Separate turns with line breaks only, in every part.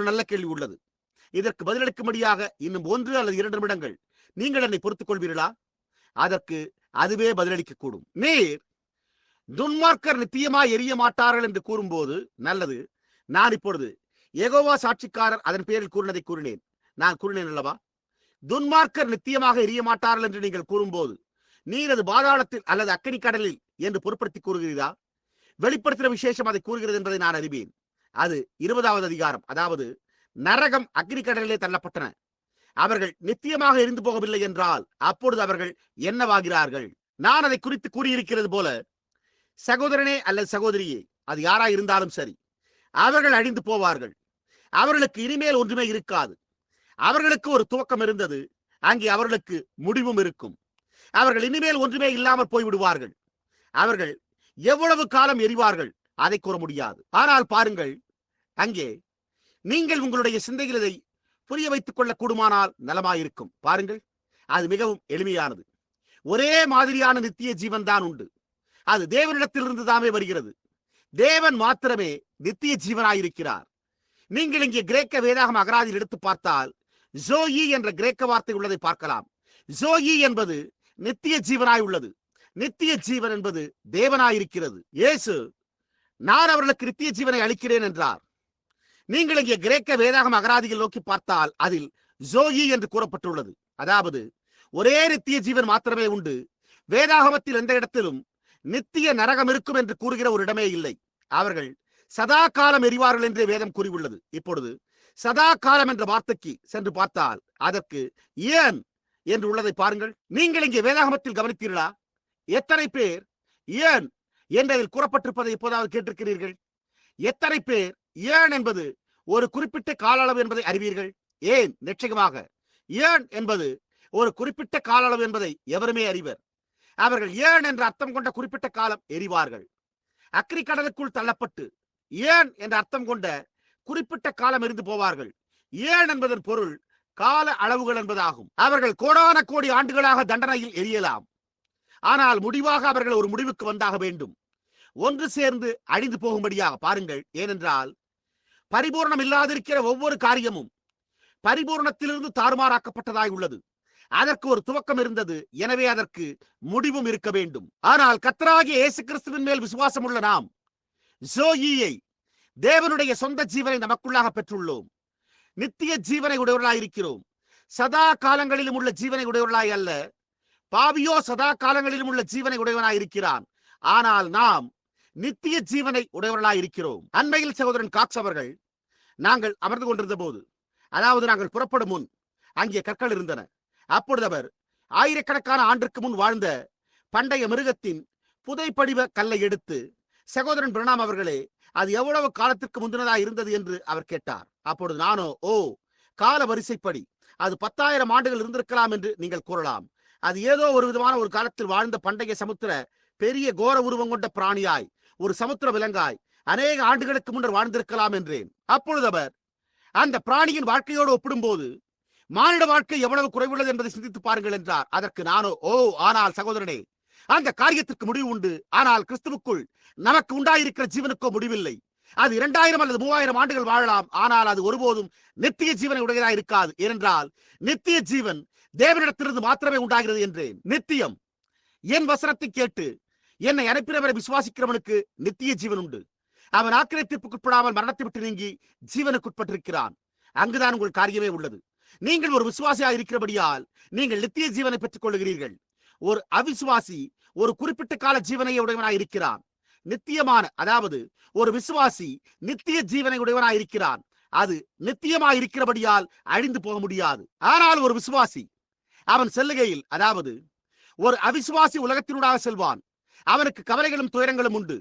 ஒரு நல்ல கேள்வி உள்ளது. இதற்கு பதிலளிக்கும்படியாக இன்னும் ஒன்று அல்லது இரண்டு நிமிடங்கள். நீங்கள் என்னை பொறுத்துக் கொள்வீர்களா? அதற்கு அதுவே பதிலளிக்க கூடும் நீர் துன்மார்க்கர் நித்தியமாய் எரிய மாட்டார்கள் என்று கூறும்போது நல்லது. நான் இப்பொழுது எகோவா சாட்சிக்காரர் அதன் பேரில் கூறினதை கூறினேன். நான் கூறினேன் அல்லவா? துன்மார்க்கர் நித்தியமாக எரிய மாட்டார்கள் என்று நீங்கள் கூறும்போது நீர் அது பாதாளத்தில் அல்லது அக்கனி கடலில் என்று பொருட்படுத்தி கூறுகிறீரா? வெளிப்படுத்தின விசேஷம் அதை கூறுகிறது என்பதை நான் அறிவேன். அது இருபதாவது அதிகாரம். அதாவது நரகம் அக்னிக்கடலிலே தள்ளப்பட்டன. அவர்கள் நித்தியமாக எரிந்து போகவில்லை என்றால் அப்பொழுது அவர்கள் என்னவாகிறார்கள்? நான் அதை குறித்து கூறியிருக்கிறது போல சகோதரனே அல்லது சகோதரியே அது யாரா இருந்தாலும் சரி அவர்கள் அழிந்து போவார்கள். அவர்களுக்கு இனிமேல் ஒன்றுமே இருக்காது. அவர்களுக்கு ஒரு துவக்கம் இருந்தது அங்கே அவர்களுக்கு முடிவும் இருக்கும். அவர்கள் இனிமேல் ஒன்றுமே இல்லாமல் போய்விடுவார்கள். அவர்கள் எவ்வளவு காலம் எரிவார்கள்? அதை கூற முடியாது. ஆனால் பாருங்கள் அங்கே நீங்கள் உங்களுடைய சிந்தையில் இதை புரிய வைத்துக் கொள்ள கூடுமானால் நலமாயிருக்கும். பாருங்கள் அது மிகவும் எளிமையானது. ஒரே மாதிரியான நித்திய ஜீவன் தான் உண்டு. அது தேவனிடத்திலிருந்து தாமே வருகிறது. தேவன் மாத்திரமே நித்திய ஜீவனாயிருக்கிறார். நீங்கள் இங்கே கிரேக்க வேதாகம் அகராதியில் எடுத்து பார்த்தால் ஜோயி என்ற கிரேக்க வார்த்தை உள்ளதை பார்க்கலாம். ஜோயி என்பது நித்திய ஜீவனாய் உள்ளது. நித்திய ஜீவன் என்பது தேவனாயிருக்கிறது. இயேசு நான் அவர்களுக்கு நித்திய ஜீவனை அளிக்கிறேன் என்றார். நீங்கள் இங்கே கிரேக்க வேதாகம் அகராதியில் நோக்கி பார்த்தால் அதில் ஜோயி என்று கூறப்பட்டுள்ளது. அதாவது ஒரே நித்திய ஜீவன் மாத்திரமே உண்டு. வேதாகமத்தில் எந்த இடத்திலும் நித்திய நரகம் இருக்கும் என்று கூறுகிற ஒரு இடமே இல்லை. அவர்கள் சதா காலம் எரிவார்கள் என்றே வேதம் கூறியுள்ளது. இப்பொழுது சதா காலம் என்ற வார்த்தைக்கு சென்று பார்த்தால் அதற்கு ஏன் என்று உள்ளதை பாருங்கள். நீங்கள் இங்கே வேதாகமத்தில் கவனித்தீர்களா? எத்தனை பேர் ஏன் என்று அதில் கூறப்பட்டிருப்பதை இப்போதாவது கேட்டிருக்கிறீர்கள். எத்தனை பேர் ஏன் என்பது ஒரு குறிப்பிட்ட கால அளவு என்பதை அறிவீர்கள்? ஏன்? நிச்சயமாக. ஏன் என்பது ஒரு குறிப்பிட்ட கால அளவு என்பதை எவருமே அறிவர். அவர்கள் ஏன் என்ற அர்த்தம் கொண்ட குறிப்பிட்ட காலம் எரிவார்கள். அக்ரி கடலுக்குள் தள்ளப்பட்டு ஏன் என்ற அர்த்தம் கொண்ட குறிப்பிட்ட காலம் எரிந்து போவார்கள். ஏன் என்பதன் பொருள் கால அளவுகள் என்பதாகும். அவர்கள் கோடான கோடி ஆண்டுகளாக தண்டனையில் எரியலாம். ஆனால் முடிவாக அவர்கள் ஒரு முடிவுக்கு வந்தாக வேண்டும். ஒன்று சேர்ந்து அழிந்து போகும்படியாக பாருங்கள். ஏனென்றால் பரிபூர்ணம் இல்லாதிருக்கிற ஒவ்வொரு காரியமும் பரிபூர்ணத்திலிருந்து தாறுமாறாக்கப்பட்டதாய் உள்ளது. அதற்கு ஒரு துவக்கம் இருந்தது. எனவே அதற்கு முடிவும் இருக்க வேண்டும். ஆனால் கத்தராகிய இயேசு கிறிஸ்துவின் மேல் விசுவாசம் உள்ள நாம் ஜோயியை தேவனுடைய சொந்த ஜீவனை நமக்குள்ளாக பெற்றுள்ளோம். நித்திய ஜீவனை உடையவர்களாய் இருக்கிறோம். சதா காலங்களிலும் உள்ள ஜீவனை உடையவர்களாய் அல்ல பாவியோ சதா காலங்களிலும் உள்ள ஜீவனை உடையவனாய் இருக்கிறான். ஆனால் நாம் நித்திய ஜீவனை உடையவர்களாய் இருக்கிறோம். அண்மையில் சகோதரன் காக்ஸ் அவர்கள் நாங்கள் அமர்ந்து கொண்டிருந்த போது அதாவது நாங்கள் புறப்படும் முன் அங்கே கற்கள் இருந்தன. அப்பொழுது அவர் ஆயிரக்கணக்கான ஆண்டிற்கு முன் வாழ்ந்த பண்டைய மிருகத்தின் புதைப்படிவ கல்லை எடுத்து சகோதரன் பிரணாம் அவர்களே அது எவ்வளவு காலத்திற்கு முந்தினதா இருந்தது என்று அவர் கேட்டார். அப்பொழுது நானோ ஓ கால வரிசைப்படி அது பத்தாயிரம் ஆண்டுகள் இருந்திருக்கலாம் என்று நீங்கள் கூறலாம். அது ஏதோ ஒரு விதமான ஒரு காலத்தில் வாழ்ந்த பண்டைய சமுத்திர பெரிய கோர உருவம் கொண்ட பிராணியாய் ஒரு சமுத்திர விலங்காய் அநேக ஆண்டுகளுக்கு முன்னர் வாழ்ந்திருக்கலாம் என்றேன். அப்பொழுது அவர் அந்த பிராணியின் வாழ்க்கையோடு ஒப்பிடும்போது மானிட வாழ்க்கை எவ்வளவு குறைவுள்ளது என்பதை சிந்தித்து பாருங்கள் என்றார். அதற்கு நானோ ஓ ஆனால் சகோதரனே அந்த காரியத்திற்கு முடிவு உண்டு. ஆனால் கிறிஸ்துவுக்குள் நமக்கு உண்டாயிருக்கிற ஜீவனுக்கோ முடிவில்லை. அது இரண்டாயிரம் அல்லது மூவாயிரம் ஆண்டுகள் வாழலாம். ஆனால் அது ஒருபோதும் நித்திய ஜீவனை உடையதாக இருக்காது. ஏனென்றால் நித்திய ஜீவன் தேவனிடத்திலிருந்து மாத்திரமே உண்டாகிறது என்றேன். நித்தியம். என் வசனத்தை கேட்டு என்னை அனுப்பினவரை விசுவாசிக்கிறவனுக்கு நித்திய ஜீவன் உண்டு. அவன் ஆக்கிரத்திற்குட்படாமல் மரணத்தை விட்டு நீங்கி ஜீவனுக்குட்பட்டிருக்கிறான். அங்குதான் உங்கள் காரியமே உள்ளது. நீங்கள் ஒரு விசுவாசியாக இருக்கிறபடியால் நீங்கள் நித்திய ஜீவனை பெற்றுக் கொள்கிறீர்கள் ஒரு அவிசுவாசி ஒரு குறிப்பிட்ட கால ஜீவனை உடையவனாய் இருக்கிறான். நித்தியமான அதாவது ஒரு விசுவாசி நித்திய ஜீவனை உடையவனாய் இருக்கிறான். அது நித்தியமாய் இருக்கிறபடியால் அழிந்து போக முடியாது. ஆனால் ஒரு விசுவாசி அவன் செல்லுகையில் அதாவது ஒரு அவிசுவாசி உலகத்தினூடாக செல்வான். அவனுக்கு கவலைகளும் துயரங்களும் உண்டு.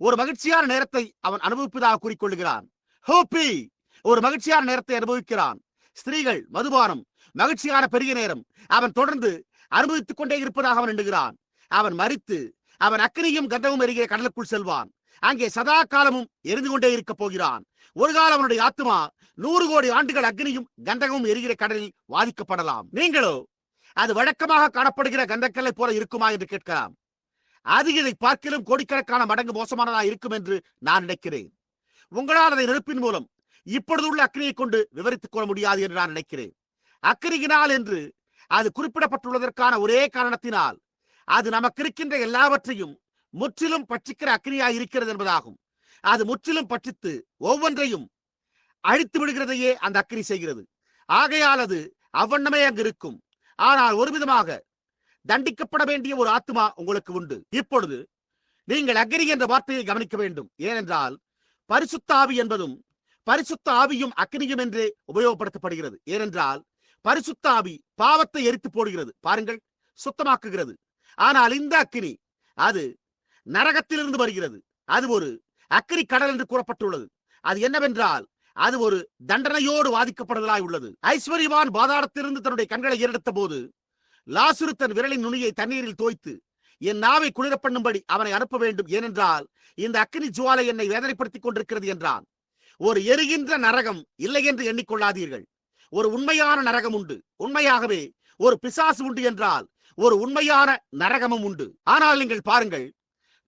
ஒரு மகிழ்ச்சியான நேரத்தை அவன் அனுபவிப்பதாக கூறிக்கொள்கிறான் ஹோப்பி! ஒரு மகிழ்ச்சியான நேரத்தை அனுபவிக்கிறான். ஸ்திரீகள் மதுபானம் மகிழ்ச்சியான பெரிய நேரம். அவன் தொடர்ந்து அனுபவித்துக் கொண்டே இருப்பதாக அவன் எண்ணுகிறான். அவன் மறித்து அவன் அக்கினியும் கந்தமும் எரிகிற கடலுக்குள் செல்வான். அங்கே சதா காலமும் எரிந்து கொண்டே இருக்க போகிறான். ஒரு காலம் அவனுடைய ஆத்மா நூறு கோடி ஆண்டுகள் அக்னியும் கந்தகமும் எரிகிற கடலில் வாதிக்கப்படலாம். நீங்களோ அது வழக்கமாக காணப்படுகிற கந்தக்கல்லை போல இருக்குமா என்று கேட்கலாம். அது இதை பார்க்கிலும் கோடிக்கணக்கான மடங்கு மோசமானதா இருக்கும் என்று நான் நினைக்கிறேன். உங்களால் அதை நெருப்பின் மூலம் இப்பொழுது உள்ள அக்னியை கொண்டு விவரித்துக் கொள்ள முடியாது என்று நான் நினைக்கிறேன். அக்னியினால் என்று அது குறிப்பிடப்பட்டுள்ளதற்கான ஒரே காரணத்தினால் அது நமக்கு இருக்கின்ற எல்லாவற்றையும் முற்றிலும் பட்சிக்கிற அக்னியாய் இருக்கிறது என்பதாகும். அது முற்றிலும் பட்சித்து ஒவ்வொன்றையும் அழித்து விடுகிறதையே அந்த அக்னி செய்கிறது. ஆகையால் அது அவ்வண்ணமே அங்கு இருக்கும். ஆனால் ஒரு விதமாக தண்டிக்கப்பட வேண்டிய ஒரு ஆத்மா உங்களுக்கு உண்டு. இப்பொழுது நீங்கள் அக்னி என்ற வார்த்தையை கவனிக்க வேண்டும். ஏனென்றால் பரிசுத்த ஆவி என்பதும் பரிசுத்த ஆவியும் அக்னியும் என்றே உபயோகப்படுத்தப்படுகிறது. ஏனென்றால் பரிசுத்த ஆவி பாவத்தை எரித்து போடுகிறது. பாருங்கள் சுத்தமாக்குகிறது. ஆனால் இந்த அக்கினி அது நரகத்திலிருந்து வருகிறது. அது ஒரு அக்னி கடல் என்று கூறப்பட்டுள்ளது. அது என்னவென்றால் அது ஒரு தண்டனையோடு வாதிக்கப்படுதலாய் உள்ளது. ஐஸ்வர்யவான் பாதாளத்திலிருந்து தன்னுடைய கண்களை ஏறெடுத்த போது லாசுரு தன் விரலின் நுனியை தண்ணீரில் தோய்த்து என் நாவை குளிர பண்ணும்படி அவனை அனுப்ப வேண்டும். ஏனென்றால் இந்த அக்னி ஜுவாலை என்னை வேதனைப்படுத்திக் கொண்டிருக்கிறது என்றான். ஒரு எரிகின்ற நரகம் இல்லை என்று எண்ணிக்கொள்ளாதீர்கள். ஒரு உண்மையான நரகம் உண்டு. உண்மையாகவே ஒரு பிசாசு உண்டு என்றால் ஒரு உண்மையான நரகமும் உண்டு. ஆனால் நீங்கள் பாருங்கள்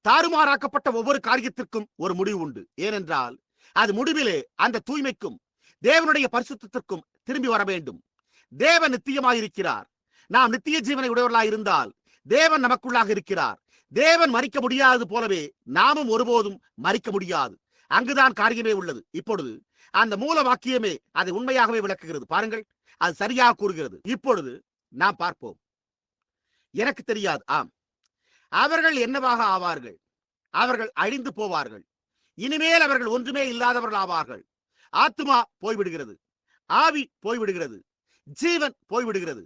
தாறுமாறாக்கப்பட்ட ஒவ்வொரு காரியத்திற்கும் ஒரு முடிவு உண்டு. ஏனென்றால் அது முடிவிலே அந்த தூய்மைக்கும் தேவனுடைய பரிசுத்தத்திற்கும் திரும்பி வர வேண்டும். தேவன் நித்தியமாயிருக்கிறார். நாம் நித்திய ஜீவனை உடையவர்களாக இருந்தால் தேவன் நமக்குள்ளாக இருக்கிறார். தேவன் மறிக்க முடியாதது போலவே நாமும் ஒருபோதும் மறிக்க முடியாது. அங்குதான் காரியமே உள்ளது. இப்பொழுது அந்த மூல வாக்கியமே அதை உண்மையாகவே விளக்குகிறது. பாருங்கள் அது சரியாக கூறுகிறது. இப்பொழுது நாம் பார்ப்போம். எனக்கு தெரியாது. ஆம். அவர்கள் என்னவாக ஆவார்கள்? அவர்கள் அழிந்து போவார்கள். இனிமேல் அவர்கள் ஒன்றுமே இல்லாதவர்கள் ஆவார்கள் ஆத்மா போய்விடுகிறது. ஆவி போய்விடுகிறது. ஜீவன் போய்விடுகிறது.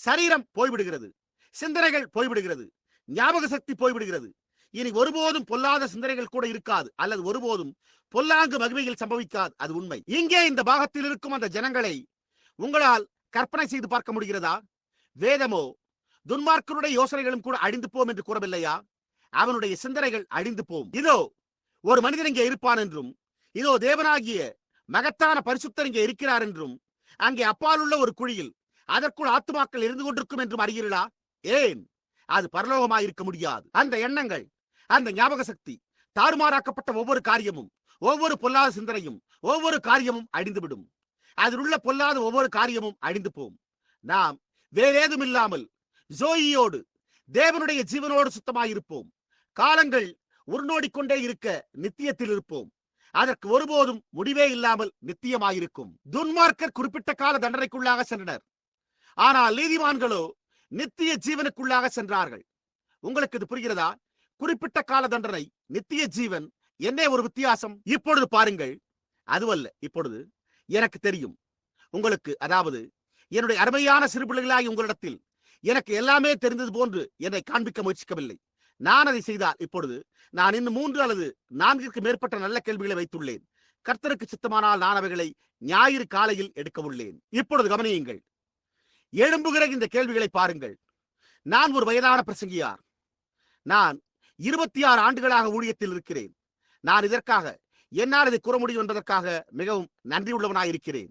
சரீரம் போய்விடுகிறது. சிந்தனைகள் போய்விடுகிறது. ஞாபக சக்தி போய்விடுகிறது. இனி ஒருபோதும் பொல்லாத சிந்தனைகள் கூட இருக்காது. அல்லது ஒருபோதும் பொல்லாங்கு மகிமையில் சம்பவிக்காது. அது உண்மை. இங்கே இந்த பாகத்தில் இருக்கும் அந்த ஜனங்களை உங்களால் கற்பனை செய்து பார்க்க முடிகிறதா? வேதமோ துன்மார்க்கனுடைய யோசனைகளும் கூட அழிந்து போம் என்று கூறவில்லையா? அவனுடைய சிந்தனைகள் அழிந்து போம். இதோ ஒரு மனிதன் இங்கே இருப்பான் என்றும் இதோ தேவனாகிய மகத்தான பரிசுத்தர் இங்கே இருக்கிறார் என்றும் அங்கே அப்பால் உள்ள ஒரு குழியில் அதற்குள் ஆத்துமாக்கள் இருந்து கொண்டிருக்கும் என்றும் அறிகிறீர்களா? ஏன்? அது பரலோகமாய் இருக்க முடியாது. அந்த எண்ணங்கள் அந்த ஞாபக சக்தி தாறுமாறாக்கப்பட்ட ஒவ்வொரு காரியமும் ஒவ்வொரு பொல்லாத சிந்தனையும் ஒவ்வொரு காரியமும் அழிந்துவிடும். அதில் உள்ள பொல்லாத ஒவ்வொரு காரியமும் அழிந்து போம். நாம் வேறேதும் இல்லாமல் ஜோயியோடு தேவனுடைய ஜீவனோடு சுத்தமாயிருப்போம் காலங்கள் உருநோடிக்கொண்டே இருக்க நித்தியத்தில் இருப்போம். அதற்கு ஒருபோதும் முடிவே இல்லாமல் நித்தியமாயிருக்கும். துன்மார்க்கர் குறிப்பிட்ட கால தண்டனைக்குள்ளாக சென்றனர். ஆனால் நீதிமான்களோ நித்திய ஜீவனுக்குள்ளாக சென்றார்கள். உங்களுக்கு இது புரிகிறதா? குறிப்பிட்ட கால தண்டனை நித்திய ஜீவன் என்ன ஒரு வித்தியாசம்? இப்பொழுது பாருங்கள். அதுவல்ல இப்பொழுது எனக்கு தெரியும். உங்களுக்கு அதாவது என்னுடைய அருமையான சிறுபிள்ளைகளாகி உங்களிடத்தில் எனக்கு எல்லாமே தெரிந்தது போன்று என்னை காண்பிக்க முயற்சிக்கவில்லை. நான் அதை செய்தால் இப்பொழுது நான் இன்னும் மூன்று அல்லது நான்கிற்கு மேற்பட்ட நல்ல கேள்விகளை வைத்துள்ளேன். கர்த்தருக்கு சித்தமானால் நான் அவைகளை ஞாயிறு காலையில் எடுக்க உள்ளேன் இப்பொழுது கவனியுங்கள். எழும்புகிற இந்த கேள்விகளை பாருங்கள். நான் ஒரு வயதான பிரசங்கியார். நான் இருபத்தி ஆறு ஆண்டுகளாக ஊழியத்தில் இருக்கிறேன். நான் இதற்காக என்னால் இதை கூற முடியும் என்பதற்காக மிகவும் நன்றி உள்ளவனாய் இருக்கிறேன்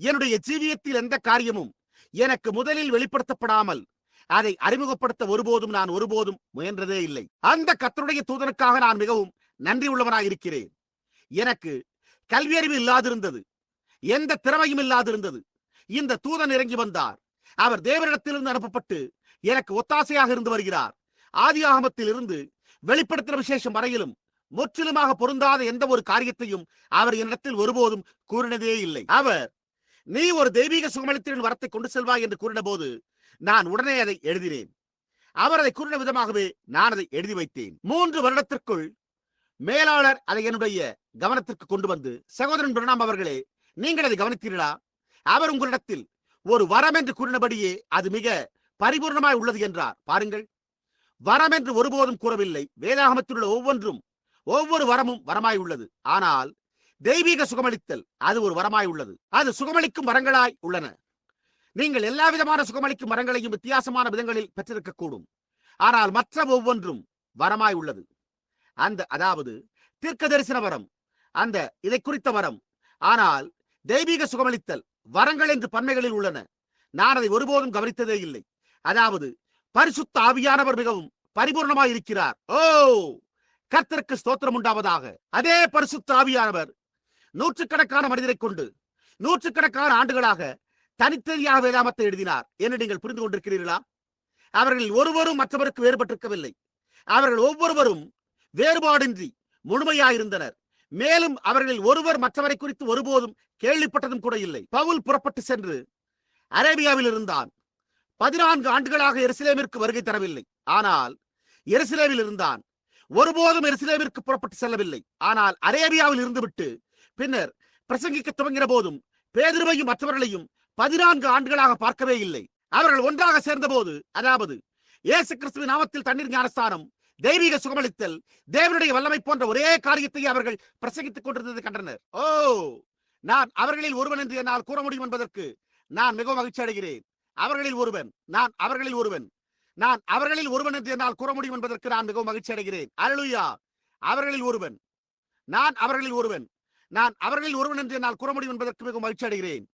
என்னுடைய ஜீவியத்தில் எந்த காரியமும் எனக்கு முதலில் வெளிப்படுத்தப்படாமல் அதை அறிமுகப்படுத்த ஒருபோதும் நான் ஒருபோதும் முயன்றதே இல்லை. அந்த கத்தருடைய தூதனுக்காக நான் மிகவும் நன்றி உள்ளவனாக இருக்கிறேன். எனக்கு கல்வியறிவு இல்லாதிருந்தது. எந்த திறமையும் இல்லாதிருந்தது. இந்த தூதன் இறங்கி வந்தார். அவர் தேவரிடத்திலிருந்து அனுப்பப்பட்டு எனக்கு ஒத்தாசையாக இருந்து வருகிறார். ஆதி ஆகமத்தில் இருந்து வெளிப்படுத்தின விசேஷம் வரையிலும் முற்றிலுமாக பொருந்தாத எந்த ஒரு காரியத்தையும் அவர் என்னிடத்தில் ஒருபோதும் கூறினதே இல்லை. அவர் நீ ஒரு தெய்வீக சுகமளித்தின் வரத்தை கொண்டு செல்வாய் என்று கூறின போது நான் உடனே அதை எழுதினேன். அவர் அதை கூறின விதமாகவே நான் அதை எழுதி வைத்தேன். மூன்று வருடத்திற்குள் மேலாளர் அதை என்னுடைய கவனத்திற்கு கொண்டு வந்து சகோதரன் பிரணாம் அவர்களே நீங்கள் அதை கவனித்தீர்களா? அவர் உங்களிடத்தில் ஒரு வரம் என்று கூறினபடியே அது மிக பரிபூர்ணமாய் உள்ளது என்றார். பாருங்கள். வரம் என்று ஒருபோதும் கூறவில்லை. வேதாகமத்தில் உள்ள ஒவ்வொன்றும் ஒவ்வொரு வரமும் வரமாய் உள்ளது. ஆனால் தெய்வீக சுகமளித்தல் அது ஒரு வரமாய் உள்ளது. அது சுகமளிக்கும் வரங்களாய் உள்ளன. நீங்கள் எல்லா விதமான சுகமளிக்கும் மரங்களையும் வித்தியாசமான விதங்களில் பெற்றிருக்கக்கூடும். ஆனால் மற்ற ஒவ்வொன்றும் வரமாய் உள்ளது. அந்த அதாவது தீர்க்க தரிசன வரம் அந்த இதை குறித்த வரம். ஆனால் தெய்வீக சுகமளித்தல் வரங்கள் என்று பன்மைகளில் உள்ளன. நான் அதை ஒருபோதும் கவனித்ததே இல்லை. அதாவது பரிசுத்த ஆவியானவர் மிகவும் பரிபூர்ணமாய் இருக்கிறார் ஓ! கர்த்தருக்கு ஸ்தோத்திரம் உண்டாவதாக. அதே பரிசுத்த ஆவியானவர் நூற்றுக்கணக்கான மனிதரை கொண்டு நூற்றுக்கணக்கான ஆண்டுகளாக தனித்தனியாக வேதாமத்தை எழுதினார். என்று நீங்கள் புரிந்து கொண்டிருக்கிறீர்களா? அவர்களில் ஒருவரும் மற்றவருக்கு வேறுபட்டிருக்கவில்லை. அவர்கள் ஒவ்வொருவரும் வேறுபாடின்றி முழுமையாயிருந்தனர். மேலும் அவர்களில் ஒருவர் மற்றவரை குறித்து ஒருபோதும் கேள்விப்பட்டதும் கூட இல்லை. பவுல் புறப்பட்டு சென்று அரேபியாவில் இருந்தான். பதினான்கு ஆண்டுகளாக எருசலேமிற்கு வருகை தரவில்லை. ஆனால் எருசலேமில் இருந்தான். ஒருபோதும் எருசலேமிற்கு புறப்பட்டு செல்லவில்லை. ஆனால் அரேபியாவில் இருந்துவிட்டு பின்னர் பிரசங்கிக்க துவங்கின போதும் பேதிருவையும் மற்றவர்களையும் பதினான்கு ஆண்டுகளாக பார்க்கவே இல்லை. அவர்கள் ஒன்றாக சேர்ந்தபோது அதாவது இயேசு கிறிஸ்துவின் நாமத்தில் தண்ணீர் ஞானஸ்தானம் தெய்வீக சுகமளித்தல் தேவனுடைய வல்லமை போன்ற ஒரே காரியத்தை அவர்கள் பிரசங்கித்துக் கொண்டிருந்ததை கண்டனர். ஓ நான் அவர்களில் ஒருவன் என்று என்னால் கூற முடியும் என்பதற்கு நான் மிகவும் மகிழ்ச்சி அடைகிறேன். அவர்களில் ஒருவன் நான் அவர்களில் ஒருவன் நான் அவர்களில் ஒருவன் என்று என்னால் கூற முடியும் என்பதற்கு நான் மிகவும் மகிழ்ச்சி அடைகிறேன். அருளுயா அவர்களில் ஒருவன் நான் அவர்களில் ஒருவன் நான் அவர்களில் ஒருவன் என்று என்னால் கூற முடியும் என்பதற்கு மிகவும் மகிழ்ச்சி அடைகிறேன்.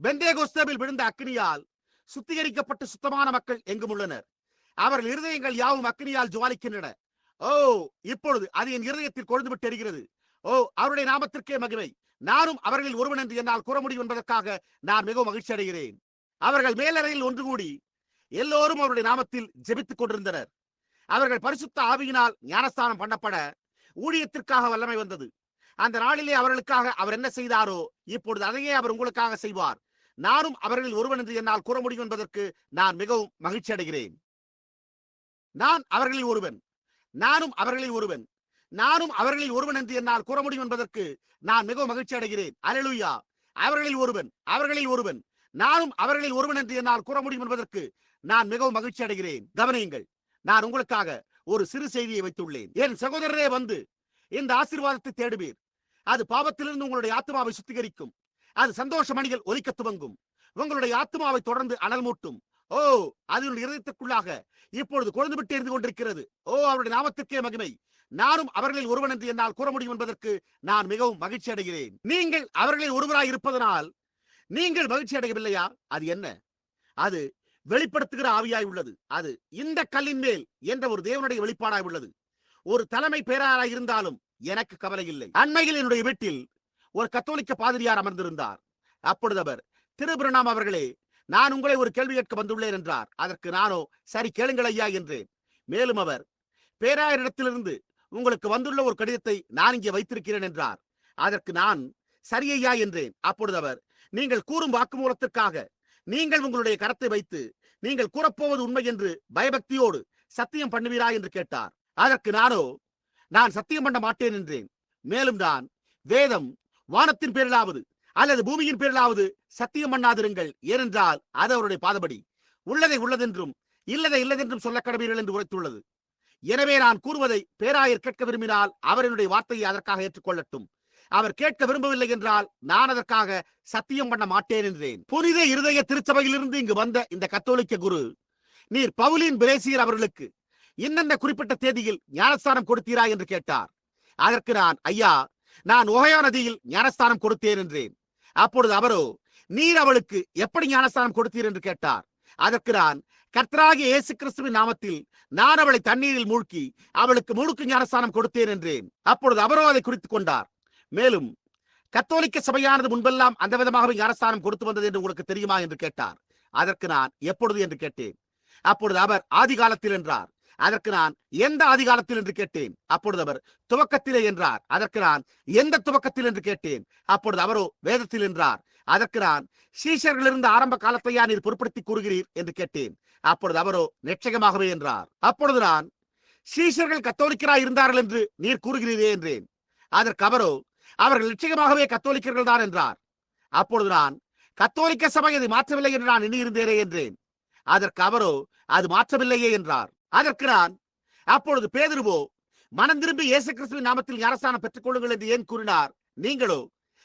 பெந்தேகோஸ்தேவில் விழுந்த அக்னியால் சுத்திகரிக்கப்பட்டு சுத்தமான மக்கள் எங்கும் உள்ளனர். அவர்கள் இருதயங்கள் யாவும் அக்னியால் ஜுவாலிக்கின்றன. ஓ இப்பொழுது அது என் இருதயத்தில் கொழுந்துவிட்டு எரிகிறது. ஓ அவருடைய நாமத்திற்கே மகிமை. நானும் அவர்களில் ஒருவன் என்று என்னால் கூற முடியும் என்பதற்காக நான் மிகவும் மகிழ்ச்சி அடைகிறேன். அவர்கள் மேலறையில் ஒன்று கூடி எல்லோரும் அவருடைய நாமத்தில் ஜெபித்துக் கொண்டிருந்தனர். அவர்கள் பரிசுத்த ஆவியினால் ஞானஸ்தானம் பண்ணப்பட ஊழியத்திற்காக வல்லமை வந்தது. அந்த நாளிலே அவர்களுக்காக அவர் என்ன செய்தாரோ இப்பொழுது அதையே அவர் உங்களுக்காக செய்வார். நானும் அவர்களில் ஒருவன் என்று என்னால் கூற முடியும் என்பதற்கு நான் மிகவும் மகிழ்ச்சி அடைகிறேன். நான் அவர்களில் ஒருவன். நானும் அவர்களில் ஒருவன். நானும் அவர்களில் ஒருவன் என்று என்னால் கூற முடியும் என்பதற்கு நான் மிகவும் மகிழ்ச்சி அடைகிறேன். அலலுயா! அவர்களில் ஒருவன். அவர்களில் ஒருவன். நானும் அவர்களில் ஒருவன் என்று என்னால் கூற முடியும் என்பதற்கு நான் மிகவும் மகிழ்ச்சி அடைகிறேன். கவனியுங்கள் நான் உங்களுக்காக ஒரு சிறு செய்தியை வைத்துள்ளேன். என் சகோதரரே வந்து இந்த ஆசீர்வாதத்தை தேடுவீர். அது பாவத்திலிருந்து உங்களுடைய ஆத்மாவை சுத்திகரிக்கும். அது சந்தோஷ மணிகள் ஒலிக்க துவங்கும். உங்களுடைய ஆத்மாவை தொடர்ந்து அனல் மூட்டும். ஓ அதனுடைய இதயத்திற்குள்ளாக இப்பொழுது குழந்து விட்டு எரிந்து கொண்டிருக்கிறது. ஓ அவருடைய நாமத்திற்கே மகிமை. நானும் அவர்களில் ஒருவன் என்று என்னால் கூற முடியும் என்பதற்கு நான் மிகவும் மகிழ்ச்சி அடைகிறேன். நீங்கள் அவர்களில் ஒருவராய் இருப்பதனால் நீங்கள் மகிழ்ச்சி அடையவில்லையா? அது என்ன? அது வெளிப்படுத்துகிற ஆவியாய் உள்ளது. அது இந்த கல்லின் மேல் என்ற ஒரு தேவனுடைய வெளிப்பாடாய் உள்ளது. ஒரு தலைமை பேராராய் இருந்தாலும் எனக்கு கவலை இல்லை. அண்மையில் என்னுடைய வீட்டில் ஒரு கத்தோலிக்க பாதிரியார் அமர்ந்திருந்தார். அப்பொழுது அவர் திருபிரணாம் அவர்களே நான் உங்களை ஒரு கேள்வி கேட்க வந்துள்ளேன் என்றார். அதற்கு நானோ சரி கேளுங்கள் ஐயா என்றேன். மேலும் அவர் பேராயரிடத்திலிருந்து உங்களுக்கு வந்துள்ள ஒரு கடிதத்தை நான் இங்கே வைத்திருக்கிறேன் என்றார். அதற்கு நான் சரி ஐயா என்றேன். அப்பொழுது அவர் நீங்கள் கூறும் வாக்குமூலத்திற்காக நீங்கள் உங்களுடைய கரத்தை வைத்து நீங்கள் கூறப்போவது உண்மை என்று பயபக்தியோடு சத்தியம் பண்ணுவீரா என்று கேட்டார். அதற்கு நானோ நான் சத்தியம் பண்ண மாட்டேன் என்றேன். மேலும் நான் வேதம் வானத்தின் பேரிலாவது அல்லது பூமியின் பேரிலாவது சத்தியம் பண்ணாதிருங்கள். ஏனென்றால் அது அவருடைய பாதபடி. உள்ளதை உள்ளதென்றும் இல்லதை இல்லதென்றும் சொல்ல கடவீர்கள் என்று உரைத்துள்ளது. எனவே நான் கூறுவதை பேராயர் கேட்க விரும்பினால் அவர் என்னுடைய வார்த்தையை அதற்காக ஏற்றுக்கொள்ளட்டும். அவர் கேட்க விரும்பவில்லை என்றால் நான் அதற்காக சத்தியம் பண்ண மாட்டேன் என்றேன். புனித இருதய திருச்சபையிலிருந்து இங்கு வந்த இந்த கத்தோலிக்க குரு நீர் பவுலின் பிரேசியர் அவர்களுக்கு இன்னென்ன குறிப்பிட்ட தேதியில் ஞானஸ்தானம் கொடுத்தீரா என்று கேட்டார். அதற்கு நான் ஐயா நான் ஓஹயோ நதியில் ஞானஸ்தானம் கொடுத்தேன் என்றேன். அப்பொழுது அவரோ நீர் அவளுக்கு எப்படி ஞானஸ்தானம் கொடுத்தீர்? என்று கேட்டார். அதற்கு நான் கர்த்தராகி இயேசு கிறிஸ்துவின் நாமத்தில் நான் அவளை தண்ணீரில் மூழ்கி அவளுக்கு முழுக்கு ஞானஸ்தானம் கொடுத்தேன் என்றேன். அப்பொழுது அவரோ அதை குறித்துக் கொண்டார். மேலும் கத்தோலிக்க சபையானது முன்பெல்லாம் அந்த விதமாகவே ஞானஸ்தானம் கொடுத்து வந்தது என்று உங்களுக்கு தெரியுமா? என்று கேட்டார். அதற்கு நான் எப்பொழுது? என்று கேட்டேன். அப்பொழுது அவர் ஆதி காலத்தில் என்றார். அதற்கு நான் எந்த அதிகாலத்தில் என்று கேட்டேன்? அப்பொழுது அவர் துவக்கத்திலே என்றார். அதற்கு நான் எந்த துவக்கத்தில் என்று கேட்டேன்? அப்பொழுது அவரோ வேதத்தில் என்றார். அதற்கு நான் சீஷர்களிருந்த ஆரம்ப காலத்தையா நீர் பொருட்படுத்தி கூறுகிறீர்? என்று கேட்டேன். அப்பொழுது அவரோ நிச்சயமாகவே என்றார். அப்பொழுது நான் சீஷர்கள் கத்தோலிக்கராய் இருந்தார்கள் என்று நீர் கூறுகிறீரே என்றேன். அதற்கு அவரோ அவர்கள் நிச்சயமாகவே கத்தோலிக்கர்கள் தான் என்றார். அப்பொழுது நான் கத்தோலிக்க சபை அதை மாற்றவில்லை என்று நான் எண்ணியிருந்தேனே என்றேன். அதற்கு அவரோ அது மாற்றவில்லையே என்றார். அதற்கு நான் அப்பொழுது பேதுருவோ மனம் திரும்பி இயேசு கிறிஸ்துவின் நாமத்தில் ஞானஸ்தானம் பெற்றுக் கொள்ளுங்கள் என்று ஏன் கூறினார்? நீங்களோ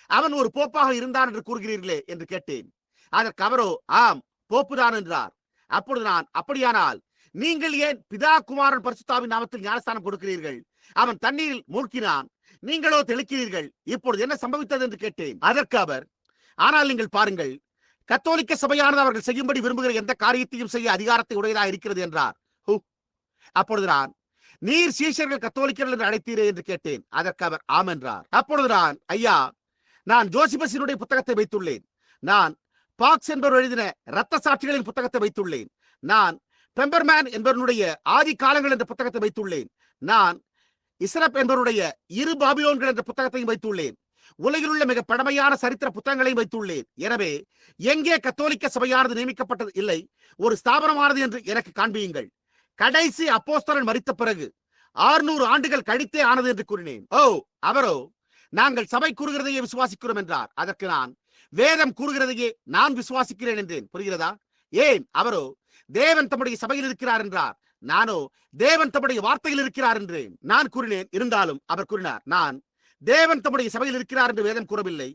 அவன் ஒரு போப்பாக இருந்தான் என்று கூறுகிறீர்களே என்று கேட்டேன். அதற்கு அவரோ ஆம் போப்புதான் என்றார். அப்பொழுது நான் அப்படியானால் நீங்கள் ஏன் பிதா குமாரன் பரிசுத்தாவின் நாமத்தில் ஞானஸ்தானம் கொடுக்கிறீர்கள்? அவன் தண்ணீரில் மூழ்கினான். நீங்களோ தெளிக்கிறீர்கள். இப்பொழுது என்ன சம்பவித்தது என்று கேட்டேன். அதற்கு அவர் ஆனால் நீங்கள் பாருங்கள் கத்தோலிக்க சபையானது அவர்கள் செய்யும்படி விரும்புகிற எந்த காரியத்தையும் செய்ய அதிகாரத்தை உடையதாக இருக்கிறது என்றார். அப்பொழுது நான் நீர் சீஷர்கள் கத்தோலிக்கர்கள் என்று அழைத்தீரே என்று கேட்டேன். அதற்கு அவர் ஆம் என்றார் அப்பொழுது நான் ஐயா நான் ஜோசிபசினுடைய புத்தகத்தை வைத்துள்ளேன். நான் பாக்ஸ் என்பவர் எழுதின ரத்த சாட்சிகளின் புத்தகத்தை வைத்துள்ளேன். நான் பெம்பர்மேன் என்பவனுடைய ஆதி காலங்கள் என்ற புத்தகத்தை வைத்துள்ளேன். நான் இசரப் என்பவருடைய இரு பாபிலோன்கள் என்ற புத்தகத்தையும் வைத்துள்ளேன். உலகில் உள்ள மிக பழமையான சரித்திர புத்தகங்களையும் வைத்துள்ளேன். எனவே எங்கே கத்தோலிக்க சபையானது நியமிக்கப்பட்டது இல்லை ஒரு ஸ்தாபனமானது என்று எனக்கு காண்பியுங்கள். கடைசி அப்போஸ்தலன் மறித்த பிறகு ஆறுநூறு ஆண்டுகள் கழித்தே ஆனது என்று கூறினேன். ஓ அவரோ நாங்கள் சபை கூறுகிறதையே விசுவாசிக்கிறோம் என்றார். அதற்கு நான் வேதம் கூறுகிறதையே நான் விசுவாசிக்கிறேன் என்றேன். புரிகிறதா? ஏன்? அவரோ தேவன் தம்முடைய சபையில் இருக்கிறார் என்றார். நானோ தேவன் தம்முடைய வார்த்தையில் இருக்கிறார் என்றேன். நான் கூறினேன். இருந்தாலும் அவர் கூறினார் நான் தேவன் தம்முடைய சபையில் இருக்கிறார் என்று வேதம் கூறவில்லை.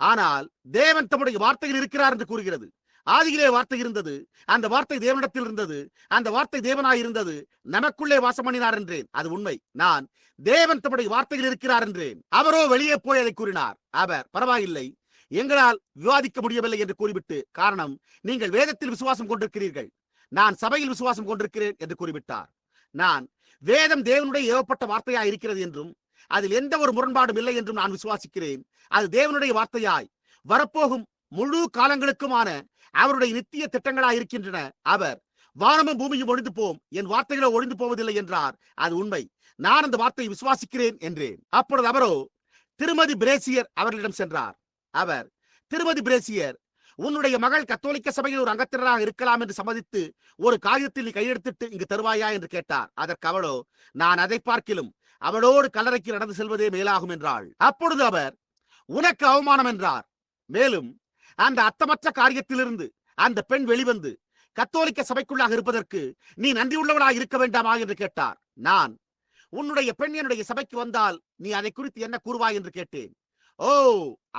ஆனால் தேவன் தம்முடைய வார்த்தையில் இருக்கிறார் என்று கூறுகிறது. ஆதியிலே வார்த்தை இருந்தது. அந்த வார்த்தை தேவனிடத்தில் இருந்தது. அந்த வார்த்தை தேவனாய் இருந்தது. நமக்குள்ளே வாசம் பண்ணினார் என்றேன். அது உண்மை. நான் தேவன் தம்முடைய வார்த்தையில் இருக்கிறார் என்றேன். அவரோ வெளியே போய் அதை கூறினார். அவர் பரவாயில்லை. எங்களால் விவாதிக்க முடியவில்லை என்று கூறிவிட்டு காரணம் நீங்கள் வேதத்தில் விசுவாசம் கொண்டிருக்கிறீர்கள். நான் சபையில் விசுவாசம் கொண்டிருக்கிறேன் என்று கூறிவிட்டார். நான் வேதம் தேவனுடைய ஏவப்பட்ட வார்த்தையா இருக்கிறது என்றும் அதில் எந்த ஒரு முரண்பாடும் இல்லை என்றும் நான் விசுவாசிக்கிறேன். அது தேவனுடைய வார்த்தையாய் வரப்போகும் முழு காலங்களுக்குமான அவருடைய நித்திய திட்டங்களாக இருக்கின்றன. அவர் வானமும் பூமியும் ஒழிந்து போம். என் வார்த்தைகளோ ஒழிந்து போவதில்லை என்றார். அது உண்மை. நான் அந்த வார்த்தையை விசுவாசிக்கிறேன் என்றேன். அப்பொழுது அவரோ திருமதி பிரேசியர் அவர்களிடம் சென்றார். அவர் திருமதி பிரேசியர் உன்னுடைய மகள் கத்தோலிக்க சபையில் ஒரு அங்கத்தினராக இருக்கலாம் என்று சம்மதித்து ஒரு காகிதத்தில் நீ கையெழுத்திட்டு இங்கு தருவாயா என்று கேட்டார். அதற்கு அவளோ நான் அதை பார்க்கிலும் அவளோடு கல்லறைக்கு நடந்து செல்வதே மேலாகும் என்றாள். அப்பொழுது அவர் உனக்கு அவமானம் என்றார். மேலும் அந்த அத்தமற்ற காரியத்திலிருந்து அந்த பெண் வெளிவந்து கத்தோலிக்க சபைக்குள்ளாக இருப்பதற்கு நீ நன்றி உள்ளவளாக இருக்க வேண்டாமா என்று கேட்டார். நான் உன்னுடைய பெண் என்னுடைய சபைக்கு வந்தால் நீ அதை குறித்து என்ன கூறுவாய் என்று கேட்டேன். ஓ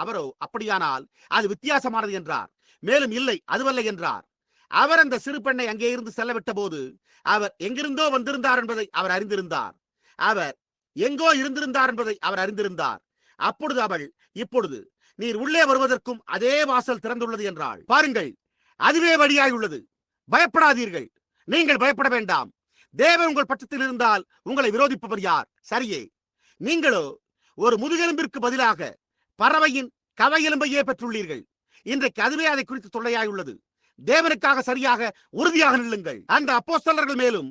அவரோ அப்படியானால் அது வித்தியாசமானது என்றார். மேலும் இல்லை அதுவல்ல என்றார். அவர் அந்த சிறு பெண்ணை அங்கே இருந்து செல்லவிட்ட போது அவர் எங்கிருந்தோ வந்திருந்தார் என்பதை அவர் அறிந்திருந்தார். அவர் எங்கோ இருந்திருந்தார் என்பதை அவர் அறிந்திருந்தார். அப்பொழுது அவள் இப்பொழுது நீர் உள்ளே வருவதற்கும் அதே வாசல் திறந்துள்ளது என்றாள். பாருங்கள் அதுவே வழியாய் உள்ளது பயப்படாதீர்கள். நீங்கள் பயப்பட வேண்டாம். தேவன் உங்கள் பட்சத்தில் இருந்தால் உங்களை விரோதிப்பவர் யார்? சரியே. நீங்களோ ஒரு முதுகெலும்பிற்கு பதிலாக பறவையின் கவையெலும்பையே பெற்றுள்ளீர்கள். இன்றைக்கு அதுவே அதை குறித்து தொல்லையாய் உள்ளது தேவனுக்காக சரியாக உறுதியாக நில்லுங்கள். அந்த அப்போஸ்தலர்கள் மேலும்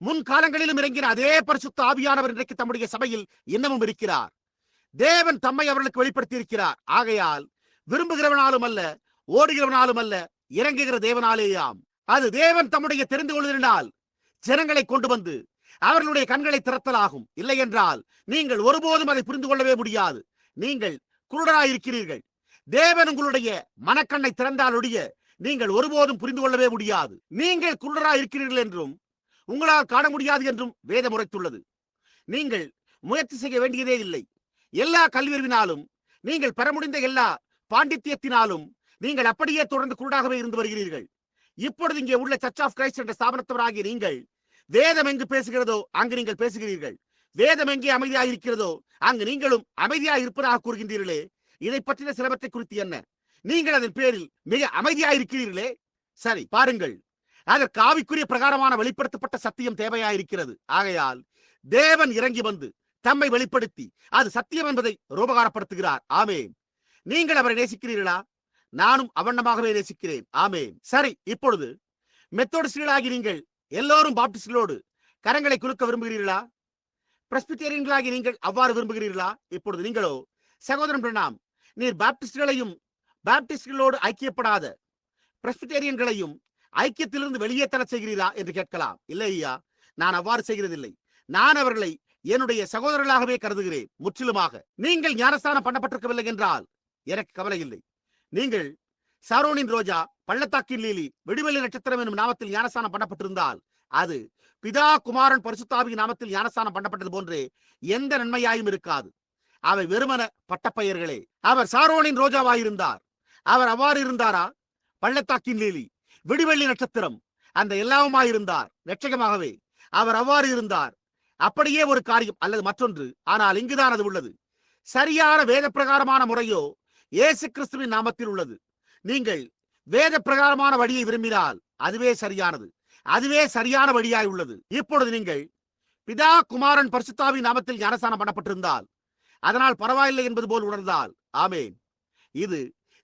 முன் காலங்களிலும் இறங்கின அதே பரிசுத்த ஆவியானவர் இன்றைக்கு தம்முடைய சபையில் இன்னமும் இருக்கிறார். தேவன் தம்மை அவர்களுக்கு வெளிப்படுத்தி இருக்கிறார் ஆகையால் விரும்புகிறவனாலும் அல்ல ஓடுகிறவனாலும் அல்ல இறங்குகிற தேவனாலேயாம். அது தேவன் தம்முடைய தெரிந்து கொள்வதனால் ஜனங்களை கொண்டு வந்து அவர்களுடைய கண்களை திறத்தலாகும். இல்லை என்றால் நீங்கள் ஒருபோதும் அதை புரிந்து கொள்ளவே முடியாது. நீங்கள் குருடராயிருக்கிறீர்கள் தேவன் உங்களுடைய மனக்கண்ணை திறந்தாலுடைய நீங்கள் ஒருபோதும் புரிந்து கொள்ளவே முடியாது. நீங்கள் குருடராய் இருக்கிறீர்கள் என்றும் உங்களால் காண முடியாது என்றும் வேதம் உரைத்துள்ளது. நீங்கள் முயற்சி செய்ய வேண்டியதே இல்லை. எல்லா கல்வியறிவினாலும் நீங்கள் பெற முடிந்த எல்லா பாண்டித்யத்தினாலும் நீங்கள் அப்படியே தொடர்ந்து குருடாகவே இருந்து வருகிறீர்கள். இப்பொழுது இங்கே உள்ள சர்ச் ஆஃப் கிரைஸ்ட் என்ற ஸ்தாபனத்தவராகிய நீங்கள் வேதம் எங்கு பேசுகிறதோ அங்கு நீங்கள் பேசுகிறீர்கள். வேதம் எங்கே அமைதியாக இருக்கிறதோ அங்கு நீங்களும் அமைதியாக இருப்பதாக கூறுகின்றீர்களே. இதை பற்றின சிலபத்தை குறித்து என்ன? நீங்கள் அதன் பேரில் மிக அமைதியாக இருக்கிறீர்களே சரி பாருங்கள். அதற்கு ஆவிக்குரிய பிரகாரமான வெளிப்படுத்தப்பட்ட சத்தியம் தேவையா இருக்கிறது ஆகையால் தேவன் இறங்கி வந்து தம்மை வெளிப்படுத்தி அது சத்தியம் என்பதை ரூபகாரப்படுத்துகிறார். ஆமேன். நீங்கள் அவரை நேசிக்கிறீர்களா? நானும் அவண்ணமாகவே நேசிக்கிறேன். ஆமேன். சரி இப்பொழுது மெத்தோடிஸ்டுகளாகி நீங்கள் எல்லோரும் பாப்டிஸ்டுகளோடு கரங்களை குலுக்க விரும்புகிறீர்களா? பிரஸ்பிட்டேரியன்களாகி நீங்கள் அவ்வாறு விரும்புகிறீர்களா? இப்பொழுது நீங்களோ சகோதரன் பிரணாம் நீர் பாப்டிஸ்டுகளையும் பாப்டிஸ்டுகளோடு ஐக்கியப்படாத பிரஸ்பிட்டேரியன்களையும் ஐக்கியத்திலிருந்து வெளியே தர செய்கிறீரா? என்று கேட்கலாம். இல்லை ஐயா நான் அவ்வாறு செய்கிறதில்லை. நான் அவர்களை என்னுடைய சகோதரர்களாகவே கருதுகிறேன் முற்றிலுமாக. நீங்கள் ஞானஸ்தானம் பண்ணப்பட்டிருக்கவில்லை என்றால் எனக்கு கவலை இல்லை நீங்கள் சரோனின் ரோஜா பள்ளத்தாக்கின் லீலி விடுவெளி நட்சத்திரம் என்னும் நாமத்தில் ஞானஸ்தானம் பண்ணப்பட்டிருந்தால் அது பிதா குமாரன் பரிசுத்தாவி நாமத்தில் ஞானஸ்தானம் பண்ணப்பட்டது போன்றே எந்த நன்மையாயும் இருக்காது. அவை வெறுமன பட்டப்பெயர்களே. அவர் சாரோனின் ரோஜாவாயிருந்தார். அவர் அவ்வாறு இருந்தாரா? பள்ளத்தாக்கின் லீலி விடிவெள்ளி நட்சத்திரம் அந்த எல்லாவுமாயிருந்தார். ரட்சகமாகவே அவர் அவ்வாறு இருந்தார். அப்படியே ஒரு காரியம் அல்லது மற்றொன்று. ஆனால் இங்குதான் அது உள்ளது. சரியான வேத பிரகாரமான முறையோ இயேசு கிறிஸ்துவின் நாமத்தில் உள்ளது. நீங்கள் வேத பிரகாரமான வழியை விரும்பினால் அதுவே சரியானது. அதுவே சரியான வழியாய் உள்ளது. இப்பொழுது நீங்கள் பிதா குமாரன் பரிசுத்தாவின் நாமத்தில் ஞானஸ்தானம் பண்ணப்பட்டிருந்தால் அதனால் பரவாயில்லை என்பது போல் உணர்ந்தால் ஆமேன். இது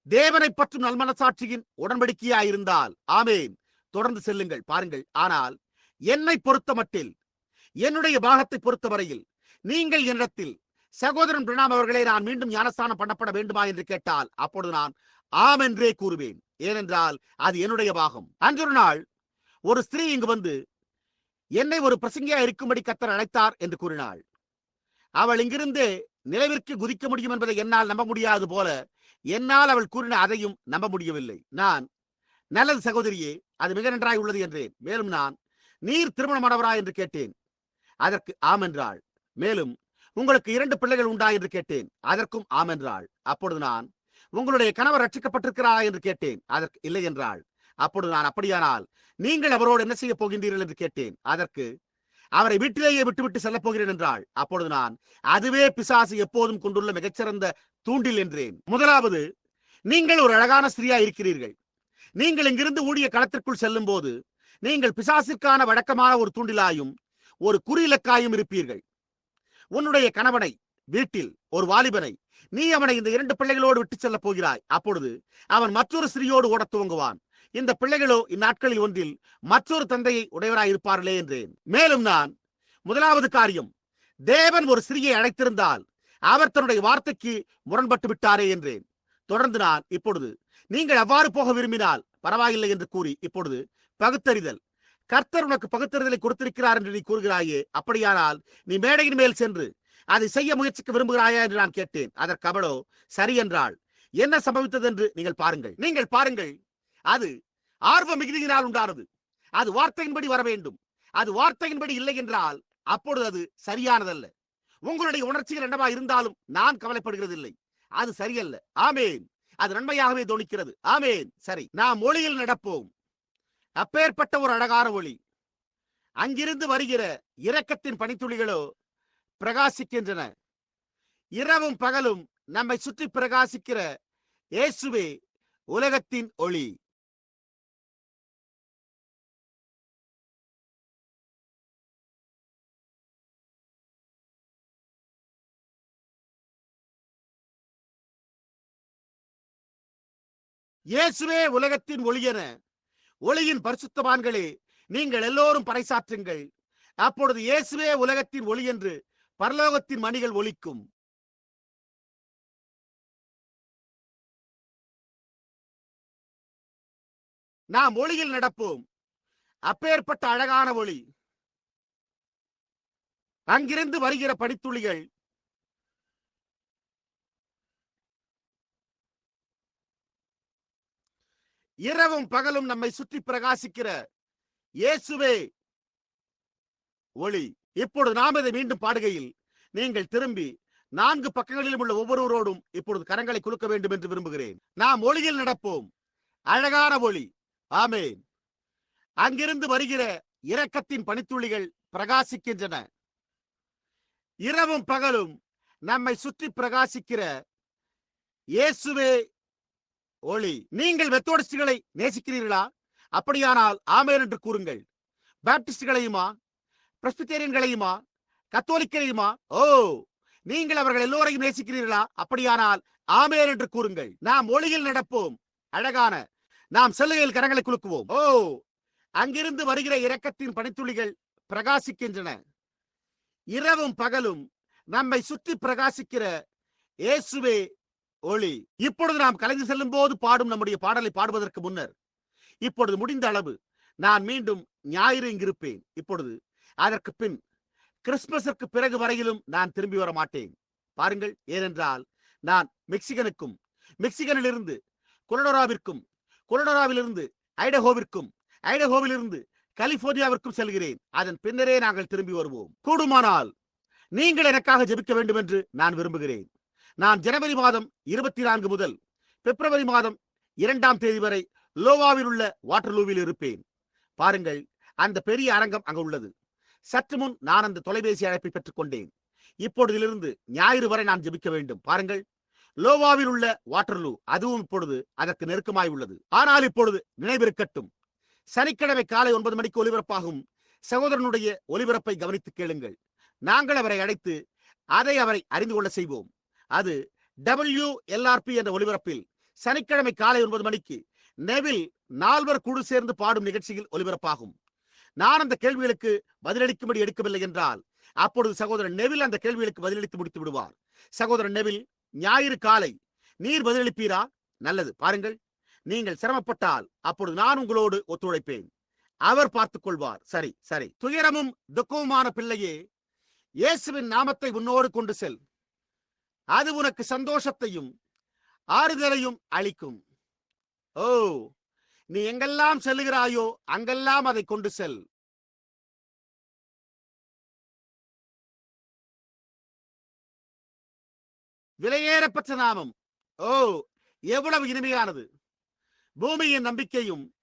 தேவனை பற்றும் நல்மனசாட்சியின் உடன்படிக்கையாயிருந்தால் ஆமேன். தொடர்ந்து செல்லுங்கள் பாருங்கள். ஆனால் என்னை பொறுத்த மட்டில் என்னுடைய பாகத்தை பொறுத்தவரையில் நீங்கள் என்னிடத்தில் சகோதரன் பிரணாம் அவர்களை நான் மீண்டும் ஞானஸ்தானம் பண்ணப்பட வேண்டுமா என்று கேட்டால் அப்பொழுது நான் ஆம் என்றே கூறுவேன். ஏனென்றால் அது என்னுடைய பாகம். அன்றொரு நாள் ஒரு ஸ்திரீ இங்கு வந்து என்னை ஒரு பிரசங்கியா இருக்கும்படி கத்தர் அழைத்தார் என்று கூறினாள். அவள் இங்கிருந்தே நிலவிற்கு குதிக்க முடியும் என்பதை என்னால் நம்ப முடியாது போல என்னால் அவள் கூறின அதையும் நம்ப முடியவில்லை. நான் நல்லது சகோதரியே அது மிக நன்றாய் உள்ளது என்றேன். மேலும் நான் நீர் திருமணமானவரா? என்று கேட்டேன். அதற்கு ஆம் என்றாள் மேலும் உங்களுக்கு இரண்டு பிள்ளைகள் உண்டா? என்று கேட்டேன். அதற்கும் ஆம் என்றாள் அப்பொழுது நான் உங்களுடைய கணவர் ரட்சிக்கப்பட்டிருக்கிறாரா? என்று கேட்டேன். அதற்கு இல்லை என்றாள். அப்பொழுது நான் அப்படியானால் நீங்கள் அவரோடு என்ன செய்ய போகின்றீர்கள்? என்று கேட்டேன். அதற்கு அவரை வீட்டிலேயே விட்டுவிட்டு செல்லப் போகிறேன் என்றாள். அப்பொழுது நான் அதுவே பிசாசு எப்போதும் கொண்டுள்ள மிகச்சிறந்த தூண்டில் என்றேன். முதலாவது நீங்கள் ஒரு அழகான ஸ்திரியா இருக்கிறீர்கள். நீங்கள் இங்கிருந்து ஊழிய களத்திற்குள் செல்லும் போது நீங்கள் பிசாசிற்கான வழக்கமான ஒரு தூண்டிலாயும் ஒரு குறியிலக்காயும் இருப்பீர்கள். உன்னுடைய கணவனை வீட்டில் ஒரு வாலிபனை நீ அவனை இந்த இரண்டு பிள்ளைகளோடு விட்டு செல்லப் போகிறாய். அப்பொழுது அவன் மற்றொரு ஸ்ரீயோடு ஓடத் துவங்குவான். இந்த பிள்ளைகளோ இந்நாட்களில் ஒன்றில் மற்றொரு தந்தையை உடையவராய் இருப்பார்களே என்றேன். மேலும் நான் முதலாவது காரியம் தேவன் ஒரு ஸ்ரீயை அழைத்திருந்தால் அவர் தன்னுடைய வார்த்தைக்கு முரண்பட்டு விட்டாரே என்றேன். தொடர்ந்து நான் இப்பொழுது நீங்கள் அவ்வாறு போக விரும்பினால் பரவாயில்லை என்று கூறி இப்பொழுது பகுத்தறிதல் கர்த்தர் உனக்கு பகுத்தறிதலை கொடுத்திருக்கிறார் என்று நீ கூறுகிறாயே அப்படியானால் நீ மேடையின் மேல் சென்று அதை செய்ய முயற்சிக்க விரும்புகிறாயா என்று நான் கேட்டேன். அதற்கு அவளோ சரி என்றாள். என்ன சம்பவித்தது என்று நீங்கள் பாருங்கள். நீங்கள் பாருங்கள். அது ஆர்வ மிகுதியினால் உண்டானது. அது வார்த்தையின்படி வர வேண்டும். அது வார்த்தையின்படி இல்லை என்றால் அப்பொழுது அது சரியானதல்ல. உங்களுடைய உணர்ச்சிகள் என்னவா இருந்தாலும் நான் கவலைப்படுகிறதில்லை. அது சரியல்ல. ஆமேன். அது நன்மையாகவே தோணிக்கிறது ஆமேன். சரி நாம் மொழியில் நடப்போம். அப்பேற்பட்ட ஒரு அழகான ஒளி. அங்கிருந்து வருகிற இரக்கத்தின் பனித்துளிகளோ பிரகாசிக்கின்றன. இரவும் பகலும் நம்மை சுற்றி பிரகாசிக்கிற இயேசுவே உலகத்தின் ஒளி. இயேசுவே உலகத்தின் ஒளியென ஒளியின் பரிசுத்தவான்களே நீங்கள் எல்லோரும் பறைசாற்றுங்கள். அப்பொழுது இயேசுவே உலகத்தின் ஒளி என்று பரலோகத்தின் மணிகள் ஒலிக்கும். நாம் ஒளியில் நடப்போம். அப்பேற்பட்ட அழகான ஒளி. அங்கிருந்து வருகிற படித்துளிகள் இரவும் பகலும் நம்மை சுற்றி பிரகாசிக்கிற இயேசுவே ஒளி. இப்பொழுது நாம் இதை மீண்டும் பாடுகையில் நீங்கள் திரும்பி நான்கு பக்கங்களிலும் உள்ள ஒவ்வொருவரோடும் இப்பொழுது கரங்களை குலுக்க வேண்டும் என்று விரும்புகிறேன். நாம் ஒளியில் நடப்போம். அழகான ஒளி. ஆமேன். அங்கிருந்து வருகிற இரக்கத்தின் பனித்துளிகள் பிரகாசிக்கின்றன. இரவும் பகலும் நம்மை சுற்றி பிரகாசிக்கிற இயேசுவே ஒளி. நீங்கள் மெத்தோடிஸ்டுகளை நேசிக்கிறீர்களா? அப்படியானால் ஆமேன் என்று கூறுங்கள். பேப்டிஸ்டுகளையுமா? பிரஸ்பித்தேரியன்களையுமா? கத்தோலிக்கரையுமா? ஓ நீங்கள் அவர்கள் எல்லோரையும் நேசிக்கிறீர்களா? அப்படியானால் ஆமேன் என்று கூறுங்கள். நாம் ஒளியில் நடப்போம். அழகான நாம் செல்லுகையில் கரங்களை குலுக்குவோம். ஓ அங்கிருந்து வருகிற இரக்கத்தின் பனித்துளிகள் பிரகாசிக்கின்றன. இரவும் பகலும் நம்மை சுற்றி பிரகாசிக்கிற இயேசுவே ஒளி. இப்பொழுது நாம் கலைந்து செல்லும் போது பாடும் நம்முடைய பாடலை பாடுவதற்கு முன்னர் இப்பொழுது முடிந்த அளவு நான் மீண்டும் ஞாயிறு இங்கிருப்பேன். இப்பொழுது அதற்கு பின் கிறிஸ்துமஸிற்கு பிறகு வரையிலும் நான் திரும்பி வர மாட்டேன். பாருங்கள் ஏனென்றால் நான் மெக்சிகனுக்கும் மெக்சிகனிலிருந்து கொலடோராவிற்கும் கொலடோராவிலிருந்து ஐடஹோவிற்கும் ஐடஹோவிலிருந்து கலிபோர்னியாவிற்கும் செல்கிறேன். அதன் பின்னரே நாங்கள் திரும்பி வருவோம். கூடுமானால் நீங்கள் எனக்காக ஜெபிக்க வேண்டும் என்று நான் விரும்புகிறேன். நான் ஜனவரி மாதம் இருபத்தி நான்கு முதல் பிப்ரவரி மாதம் இரண்டாம் தேதி வரை லோவாவில் உள்ள வாட்டர்லூவில் இருப்பேன். பாருங்கள் அந்த பெரிய அரங்கம் அங்கு உள்ளது. சற்று முன் நான் அந்த தொலைபேசி அழைப்பை பெற்றுக் கொண்டேன். இப்பொழுதிலிருந்து ஞாயிறு வரை நான் ஜெபிக்க வேண்டும். பாருங்கள் லோவாவில் உள்ள வாட்டர்லூ அதுவும் இப்பொழுது அதற்கு நெருக்கமாய் உள்ளது. ஆனால் இப்பொழுது நினைவிருக்கட்டும். சனிக்கிழமை காலை ஒன்பது மணிக்கு ஒலிபரப்பாகும். சகோதரனுடைய ஒலிபரப்பை கவனித்து கேளுங்கள். நாங்கள் அவரை அழைத்து அதை அவரை அறிந்து கொள்ள செய்வோம். அது டபிள்யூ எல்ஆர்பி என்ற ஒலிபரப்பில் சனிக்கிழமை காலை ஒன்பது மணிக்கு நெவில் நால்வர் குழு சேர்ந்து பாடும் நிகழ்ச்சியில் ஒலிபரப்பாகும். நான் அந்த கேள்விகளுக்கு பதிலளிக்கும்படி எடுக்கவில்லை என்றால் அப்பொழுது சகோதரன் நெவில் அந்த கேள்விகளுக்கு பதிலளித்து முடித்து விடுவார். சகோதரன் நெவில் ஞாயிறு காலை நீர் பதிலளிப்பீரா? நல்லது. பாருங்கள். நீங்கள் சிரமப்பட்டால் அப்பொழுது நான் உங்களோடு ஒத்துழைப்பேன். அவர் பார்த்துக் கொள்வார். சரி சரி. துயரமும் துக்கமுமான பிள்ளையே இயேசுவின் நாமத்தை உன்னோடு கொண்டு செல். அது உனக்கு சந்தோஷத்தையும் ஆறுதலையும் அளிக்கும். ஓ நீ எங்கெல்லாம் செல்லுகிறாயோ அங்கெல்லாம் அதை கொண்டு செல். விலையேறப்பட்ட நாமம். ஓ எவ்வளவு இனிமையானது. பூமியின் நம்பிக்கையும்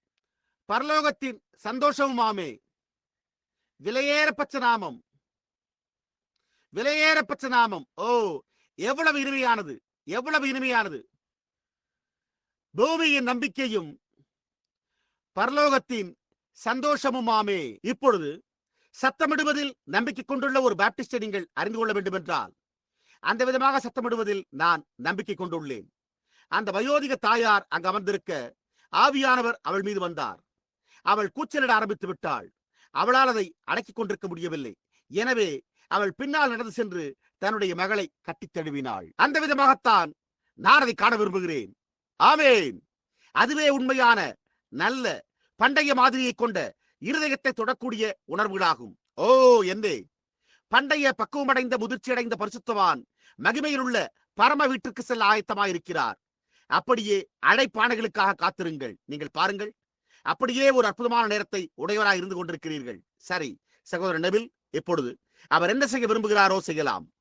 பரலோகத்தின் சந்தோஷமுமாமே. விலையேறப்பட்ட நாமம். விலையேறப்பட்ட நாமம். ஓ எவ்வளவு இனிமையானது எவ்வளவு இனிமையானது. பூமியின் நம்பிக்கையும் பரலோகத்தின் சந்தோஷமுமாமே. இப்பொழுது சத்தமிடுவதில் நம்பிக்கை கொண்டுள்ள ஒரு பேப்டிஸ்டை நீங்கள் அறிந்து கொள்ள வேண்டும் என்றால் அந்த விதமாக சத்தமிடுவதில் நான் நம்பிக்கை கொண்டுள்ளேன். அந்த வயோதிக தாயார் அங்கு அமர்ந்திருக்க ஆவியானவர் அவள் மீது வந்தார். அவள் கூச்சலிட ஆரம்பித்து விட்டாள். அவளால் அதை அடக்கிக் கொண்டிருக்க முடியவில்லை. எனவே அவள் பின்னால் நடந்து சென்று தன்னுடைய மகளை கட்டித் தழுவினாள். அந்த விதமாகத்தான் நான் அதை காண விரும்புகிறேன். ஆமேன். அதுவே உண்மையான நல்ல பண்டைய மாதிரியை கொண்ட இருதயத்தை தொடக்கூடிய உணர்வுகளாகும். ஓ என்னே. பண்டைய பக்குவமடைந்த முதிர்ச்சியடைந்த பரிசுத்தவான் மகிமையில் உள்ள பரம வீட்டிற்கு செல்ல ஆயத்தமாயிருக்கிறார். அப்படியே அழைப்பானைகளுக்காக காத்திருங்கள். நீங்கள் பாருங்கள். அப்படியே ஒரு அற்புதமான நேரத்தை உடையவராக இருந்து கொண்டிருக்கிறீர்கள். சரி சகோதரர் நபில் இப்பொழுது அவர் என்ன செய்ய விரும்புகிறாரோ செய்யலாம்.